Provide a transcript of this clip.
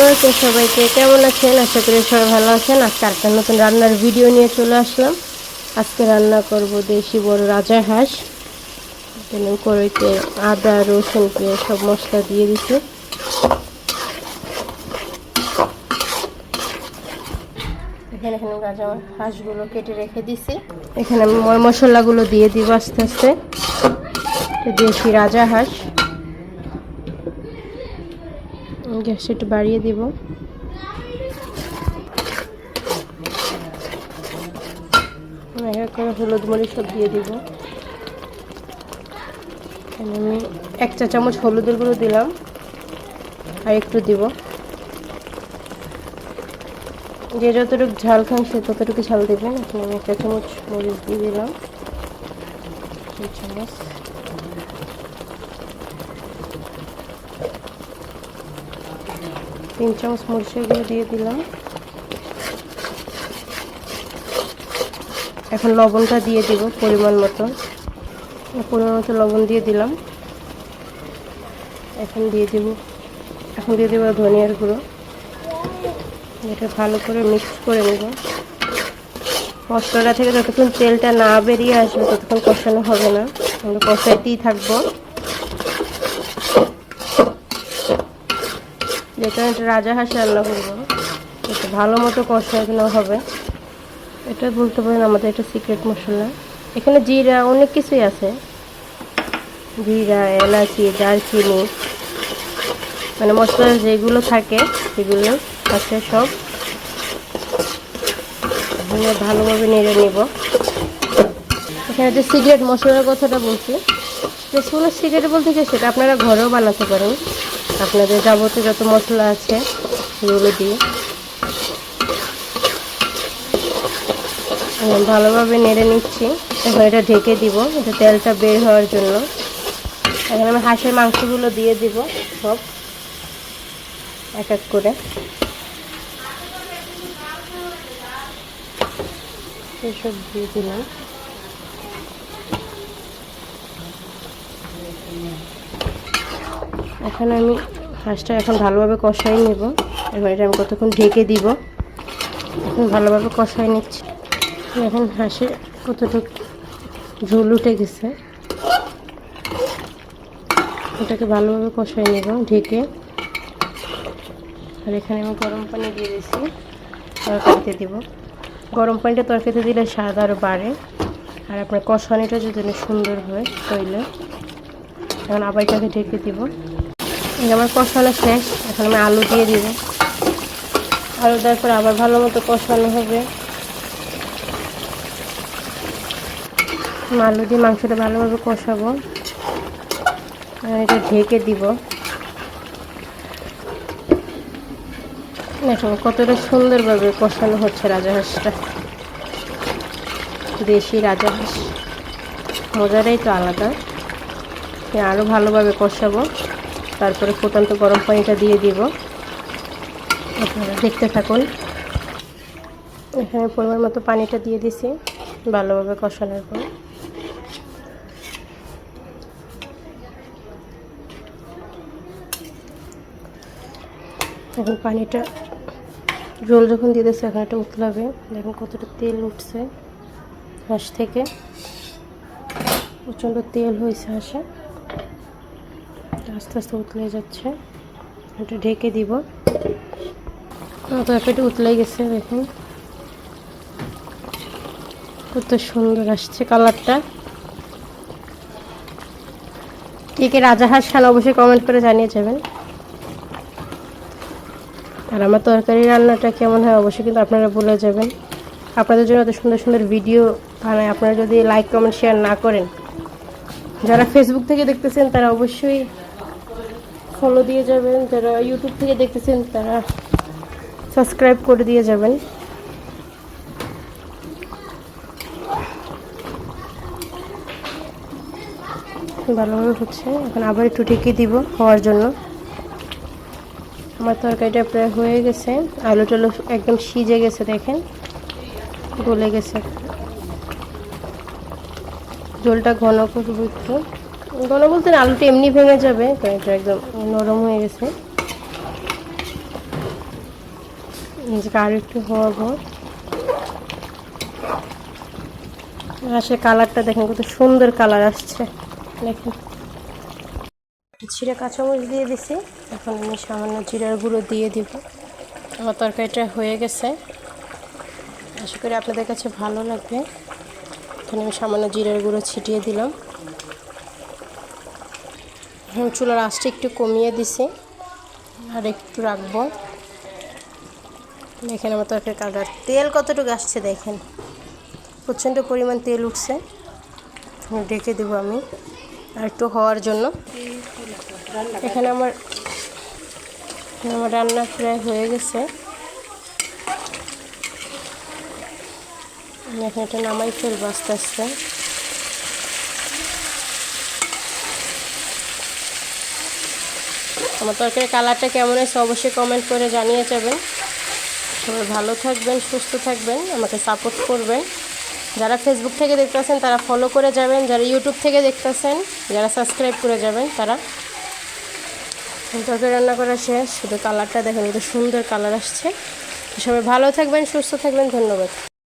আলাইকুম সবাইকে কেমন আছেন? আশা করি সবাই ভালো আছেন। আজকে একটা নতুন রান্নার ভিডিও নিয়ে চলে আসলাম। আজকে রান্না করব দেশি বড় রাজা হাঁস। কড়াইতে আদা, রসুন, পেঁয়াজ সব মশলা দিয়ে দিচ্ছি এখানে এখানে রাজা হাঁসগুলো কেটে রেখে দিছি। এখানে আমি মশলাগুলো দিয়ে দিব আস্তে আস্তে। দেশি রাজা হাঁস। গ্যাস একটু বাড়িয়ে দিব। করে হলুদ মরিচ সব দিয়ে দিব। আমি এক চা চামচ হলুদের গুঁড়ো দিলাম। আর একটু দিব। যে যতটুকু ঝাল খান সে ততটুকু ঝাল দেবেন। এখন আমি এক চা চামচ মরিচ দিয়ে দিলাম। চামচ। তিন চামচ মরিচের গুঁড়ো দিয়ে দিলাম। এখন লবণটা দিয়ে দিব পরিমাণ মতো। পরিমাণ মতো লবণ দিয়ে দিলাম। এখন দিয়ে দিব, এখন দিয়ে দেবো ধনিয়ার গুঁড়ো। এটা ভালো করে মিক্স করে নেব। মশলাটা থেকে যতক্ষণ তেলটা না বেরিয়ে আসবে ততক্ষণ কষানো হবে না। আমরা কষাইতেই থাকব। যেটা এটা রাজা হাঁস রান্না করব এটা ভালো মতো কষানো হবে। এটা বলতে পারেন আমাদের এটা সিক্রেট মশলা। এখানে জিরা অনেক কিছুই আছে। জিরা, এলাচি, দারচিনি মানে মশলা যেগুলো থাকে, সেগুলো আছে সব। ভালোভাবে নেড়ে নেব। এখানে যে সিগারেট মশলার কথাটা বলছি, যে সিগারেট বলতে কি সেটা আপনারা ঘরেও বানাতে পারেন। আপনাদের যাবতীয় যত মশলা আছে সেগুলো দিয়ে ভালোভাবে নেড়ে নিচ্ছি। এখন এটা ঢেকে দিব, এটা তেলটা বের হওয়ার জন্য। এখন আমি হাঁসের মাংসগুলো দিয়ে দিব সব, এক এক করে। এসব দিয়ে দিলাম। এখন আমি হাঁসটা এখন ভালোভাবে কষাই নেব। এবার এটা আমি কতক্ষণ ঢেকে দিব। এখন ভালোভাবে কষাই নিচ্ছি। এখন হাঁসে কতটুকু ঝোল উঠে গেছে। ওটাকে ভালোভাবে কষাই নেব ঢেকে। আর এখানে আমি গরম পানি দিয়ে দিচ্ছি তরকারিতে দিব। গরম পানিটা তরকারিতে দিলে স্বাদ আরও বাড়ে। আর আপনার কষানিটা যদি সুন্দর হয় তাইলে এখন আবার এটাকে ঢেকে দিব। আমার কষানো শেষ, এখন আমি আলু দিয়ে দিব। আলু দেওয়ার পর আবার ভালো মতো কষানো হবে। আলু দিয়ে মাংসটা ভালোভাবে কষাবো। আর এটা ঢেকে দিব। দেখুন কতটা সুন্দরভাবে কষানো হচ্ছে রাজা হাঁসটা। দেশি রাজা হাঁস। মজাটাই তো আলাদা। আরও ভালোভাবে কষাবো। তারপরে ফুটন্ত গরম পানিটা দিয়ে দিব। আপনারা দেখতে থাকুন। এখানে পরিমাণ মতো পানিটা দিয়ে দিছি, ভালোভাবে কষানোর পর। এখন পানিটা জল যখন দিয়ে দিচ্ছে এখন এটা উতলাবে দেখুন কতটা তেল উঠছে হাঁস থেকে। প্রচণ্ড তেল হয়েছে হাঁসে। আস্তে আস্তে উতলে যাচ্ছে। এটা ঢেকে দিব। তরকারিটা উতলে গেছে, দেখুন। কত সুন্দর আসছে কালারটা। কে কে রাজা হাঁস খান অবশ্যই কমেন্ট করে জানিয়ে যাবেন। আর আমার তরকারি রান্নাটা কেমন হয় অবশ্যই কিন্তু আপনারা বলে যাবেন। আপনাদের জন্য এত সুন্দর সুন্দর ভিডিও বানায়। আপনারা যদি লাইক কমেন্ট শেয়ার না করেন, যারা ফেসবুক থেকে দেখতেছেন তারা অবশ্যই ফলো দিয়ে যাবেন, যারা ইউটিউব থেকে দেখতেছেন তারা সাবস্ক্রাইব করে দিয়ে যাবেন। ভালোভাবে হচ্ছে, এখন আবার একটু ঢেকে দিব হওয়ার জন্য। আমার তরকারিটা প্রায় হয়ে গেছে আলু টালু একদম সিজে গেছে দেখেন, গলে গেছে। জলটা ঘন করব একটু। ঘন বলতে আলুটা এমনি ভেঙে যাবে একদম নরম হয়ে গেছে। আর একটু হওয়াবো আসে কালারটা দেখেন কত সুন্দর কালার আসছে, দেখেন। জিরে কাঁচামরিচ দিয়ে দিছি, এখন আমি সামান্য জিরার গুঁড়ো দিয়ে দিব। আমার তরকারিটা হয়ে গেছে। আশা করি আপনাদের কাছে ভালো লাগবে। এখন আমি সামান্য জিরার গুঁড়ো ছিটিয়ে দিলাম। চুলার আঁচটা একটু কমিয়ে দিছি আর একটু রাখব। দেখেন আমার তরকারি কালার। তেল কতটুকু আসছে দেখেন। প্রচণ্ড পরিমাণ তেল উঠছে। ডেকে দেবো আমি। আর একটু হওয়ার জন্য। এখানে আমার আমার রান্না প্রায় হয়ে গেছে। আমি এখন এটা নামাই ফেলব আস্তে আস্তে। আমার তরকারি কালারটা কেমন হয়েছে অবশ্যই কমেন্ট করে জানিয়ে যাবেন। সবাই ভালো থাকবেন, সুস্থ থাকবেন, আমাকে সাপোর্ট করবেন। যারা ফেসবুক থেকে দেখতেছেন, তারা ফলো করে যাবেন। যারা ইউটিউব থেকে দেখতেছেন, যারা সাবস্ক্রাইব করে যাবেন, তারা তরকারি রান্না করা শেষ। শুধু কালারটা দেখেন, কত সুন্দর কালার আসছে। সবাই ভালো থাকবেন, সুস্থ থাকবেন, ধন্যবাদ।